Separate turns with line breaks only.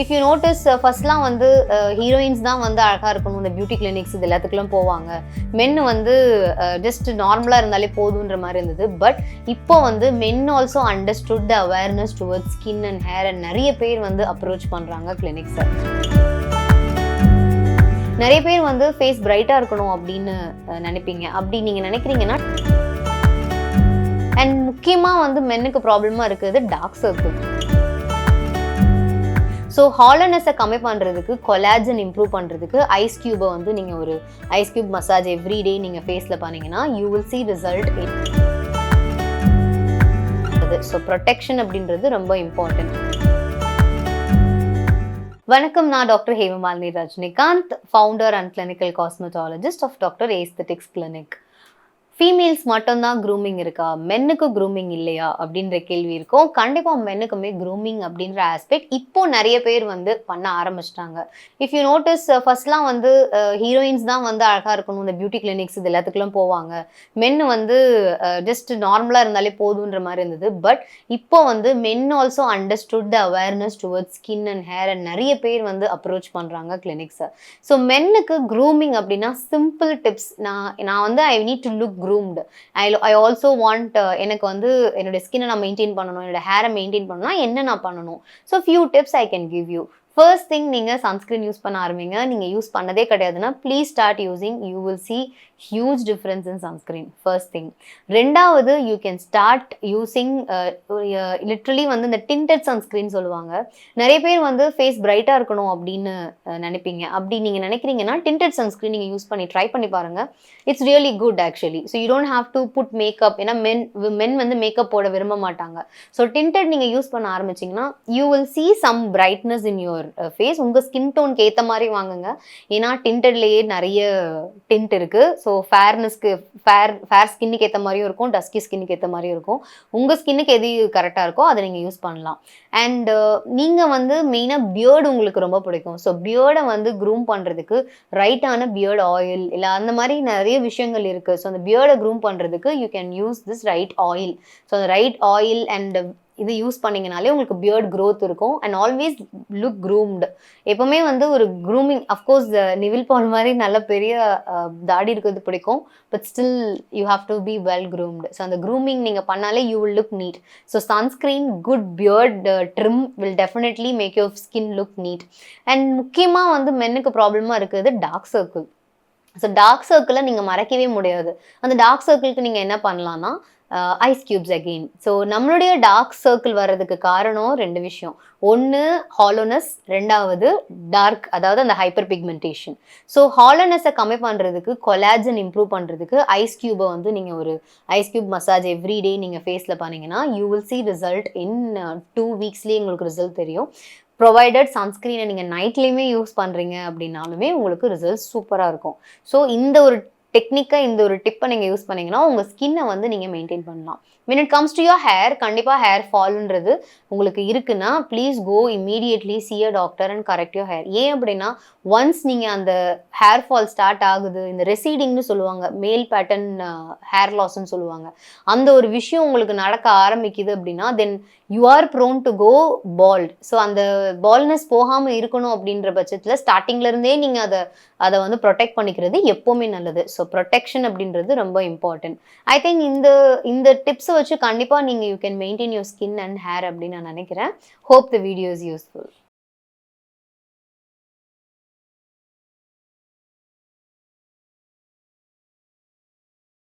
If you notice ஃபர்ஸ்ட்லாம் வந்து uh, heroines தான் வந்து அழகாக இருக்கணும். இந்த பியூட்டி கிளினிக்ஸ் இது எல்லாத்துக்குலாம் போவாங்க. மென் வந்து uh, ஜஸ்ட் நார்மலாக இருந்தாலே போதுன்ற மாதிரி இருந்தது. பட் இப்போ வந்து men also understood the awareness towards skin and hair and நிறைய பேர் வந்து அப்ரோச் பண்ணுறாங்க கிளினிக்ஸை நிறைய பேர் வந்து ஃபேஸ் பிரைட்டாக இருக்கணும் அப்படின்னு uh, நினைப்பீங்க. அப்படி நீங்கள் நினைக்கிறீங்கன்னா அண்ட் முக்கியமாக வந்து மென்னுக்கு ப்ராப்ளமாக இருக்குது டார்க் சர்க்கிள் ஸோ ஹாலனஸை கம்மி பண்ணுறதுக்கு கொலாஜன் இம்ப்ரூவ் பண்ணுறதுக்கு ஐஸ் கியூபை வந்து நீங்கள் ஒரு ice cube massage every day நீங்கள் ஃபேஸில் பண்ணீங்கன்னா you will see result so protection அப்படின்றது ரொம்ப இம்பார்ட்டன்ட் வணக்கம் நான் doctor Hemamalini Rajinikanth founder and clinical cosmetologist of doctor aesthetics clinic females மட்டும்தான் க்ரூமிங் இருக்கா? மென்னுக்கு க்ரூமிங் இல்லையா? அப்படின்ற கேள்வி இருக்கும். கண்டிப்பாக மென்னுக்குமே க்ரூமிங் அப்படின்ற ஆஸ்பெக்ட் இப்போ நிறைய பேர் வந்து பண்ண ஆரம்பிச்சிட்டாங்க. இஃப் யூ நோட்டீஸ் ஃபர்ஸ்ட்லாம் வந்து ஹீரோயின்ஸ் தான் வந்து அழகாக இருக்கணும். இந்த பியூட்டி கிளினிக்ஸ் இது எல்லாத்துக்குலாம் போவாங்க. மென் வந்து ஜஸ்ட் நார்மலாக இருந்தாலே போதுன்ற மாதிரி இருந்தது. பட் இப்போ வந்து men also understood the awareness towards skin and hair and நிறைய பேர் வந்து அப்ரோச் பண்ணுறாங்க கிளினிக்ஸை ஸோ மென்னுக்கு க்ரூமிங் அப்படின்னா சிம்பிள் டிப்ஸ் நான் நான் வந்து I need to look groomed I I also want எனக்கு வந்து என்னோட ஸ்கின்னை நான் மெயின்டைன் பண்ணணும் என்னோட ஹேரை மெயின்டைன் பண்ணணும்னா என்ன நான் பண்ணணும்? So few tips I can give you first thing நீங்கள் சன்ஸ்கிரீன் யூஸ் பண்ண ஆரம்பிங்க. நீங்கள் யூஸ் பண்ணதே கிடையாதுன்னா please start using you will see huge difference in sunscreen first thing ரெண்டாவது you can start using literally வந்து இந்த டிண்டட் சன்ஸ்கிரீன் சொல்லுவாங்க. நிறைய பேர் வந்து ஃபேஸ் பிரைட்டாக இருக்கணும் அப்படின்னு uh, நினைப்பீங்க. அப்படி நீங்கள் நினைக்கிறீங்கன்னா டிண்டட் சன்ஸ்கிரீன் நீங்கள் யூஸ் பண்ணி ட்ரை பண்ணி பாருங்க. It's really good actually so you don't have to put makeup ஏன்னா மென் மென் வந்து மேக்கப் போட விரும்ப மாட்டாங்க. ஸோ டிண்டட் நீங்கள் யூஸ் பண்ண ஆரம்பிச்சிங்கன்னா you will see some brightness in your face உங்கள் ஸ்கின் டோனுக்கு ஏற்ற மாதிரி வாங்குங்க. ஏன்னா டிண்டட்லேயே நிறைய டிண்ட் இருக்குது ஸோ ஃபேர்னஸ்க்கு ஃபேர் ஃபேர் ஸ்கின்னுக்கு ஏற்ற மாதிரியும் இருக்கும் டஸ்கி ஸ்கின்னுக்கு ஏற்ற மாதிரியும் இருக்கும். உங்கள் ஸ்கின்னுக்கு எது கரெக்டாக இருக்கோ அதை நீங்கள் யூஸ் பண்ணலாம். அண்ட் uh, நீங்கள் வந்து மெயினாக பியர்டு உங்களுக்கு ரொம்ப பிடிக்கும். ஸோ பியர்டை வந்து க்ரூம் பண்ணுறதுக்கு ரைட்டான பியர்டு ஆயில் இல்லை அந்த மாதிரி நிறைய விஷயங்கள் இருக்குது ஸோ அந்த பியர்டை க்ரூம் பண்ணுறதுக்கு you can use this right oil so அந்த ரைட் ஆயில் அண்ட் இது யூஸ் பண்ணிங்கனாலே உங்களுக்கு பியர்ட் க்ரோத் இருக்கும். அண்ட் ஆல்வேஸ் லுக் க்ரூம்டு எப்போவுமே வந்து ஒரு க்ரூமிங் அஃப்கோர்ஸ் நிவில் பால் மாதிரி நல்ல பெரிய தாடி இருக்கிறது பிடிக்கும். But still you have to be well groomed so அந்த க்ரூமிங் நீங்கள் பண்ணாலே you will look neat so sunscreen good beard trim will definitely make your skin look neat and முக்கியமாக வந்து மென்னுக்கு ப்ராப்ளமாக இருக்கிறது டார்க் சர்க்கிள் ஸோ டார்க் சர்க்கிளை நீங்கள் மறைக்கவே முடியாது. அந்த டார்க் சர்க்கிளுக்கு நீங்கள் என்ன பண்ணலான்னா ஐஸ் கியூப்ஸ் அகெயின் ஸோ நம்மளுடைய டார்க் சர்க்கிள் வர்றதுக்கு காரணம் ரெண்டு விஷயம். ஒன்று ஹாலோனஸ் ரெண்டாவது டார்க் அதாவது அந்த ஹைப்பர் பிக்மெண்டேஷன் ஸோ ஹாலோனஸை கம்மி பண்ணுறதுக்கு கொலாஜன் இம்ப்ரூவ் பண்ணுறதுக்கு ஐஸ் கியூபை வந்து நீங்கள் ஒரு ice cube massage every day நீங்கள் ஃபேஸில் பண்ணிங்கன்னா you will see result in two வீக்ஸ்லேயே உங்களுக்கு ரிசல்ட் தெரியும். ப்ரொவைடட் சன்ஸ்க்ரீனை நீங்கள் நைட்லேயுமே யூஸ் பண்ணுறீங்க அப்படின்னாலுமே உங்களுக்கு ரிசல்ட் சூப்பராக இருக்கும். ஸோ இந்த ஒரு டெக்னிக்காக இந்த ஒரு டிப்பை நீங்கள் யூஸ் பண்ணீங்கன்னா உங்கள் ஸ்கின்னை வந்து நீங்கள் மெயின்டைன் பண்ணலாம். When it comes to your hair கண்டிப்பாக ஹேர் ஃபால்ன்றது உங்களுக்கு இருக்குன்னா please go immediately see a doctor and correct your hair ஏன் அப்படின்னா ஒன்ஸ் நீங்கள் அந்த ஹேர் ஃபால் ஸ்டார்ட் ஆகுது இந்த ரெசீடிங்னு சொல்லுவாங்க மேல் பேட்டர்ன் ஹேர் லாஸ்ன்னு சொல்லுவாங்க அந்த ஒரு விஷயம் உங்களுக்கு நடக்க ஆரம்பிக்குது அப்படின்னா then you are prone to go bald so அந்த பால்னஸ் போகாமல் இருக்கணும் அப்படின்ற பட்சத்தில் ஸ்டார்டிங்லேருந்தே நீங்கள் அதை அதை வந்து ப்ரொடெக்ட் பண்ணிக்கிறது எப்போவுமே நல்லது. ஸோ ப்ரொடெக்ஷன் அப்படின்றது ரொம்ப இம்பார்ட்டன்ட் ஐ திங்க் இந்த இந்த டிப்ஸை வச்சு கண்டிப்பாக நீங்கள் you can maintain your skin and hair அப்படின்னு நான் நினைக்கிறேன். Hope the video is useful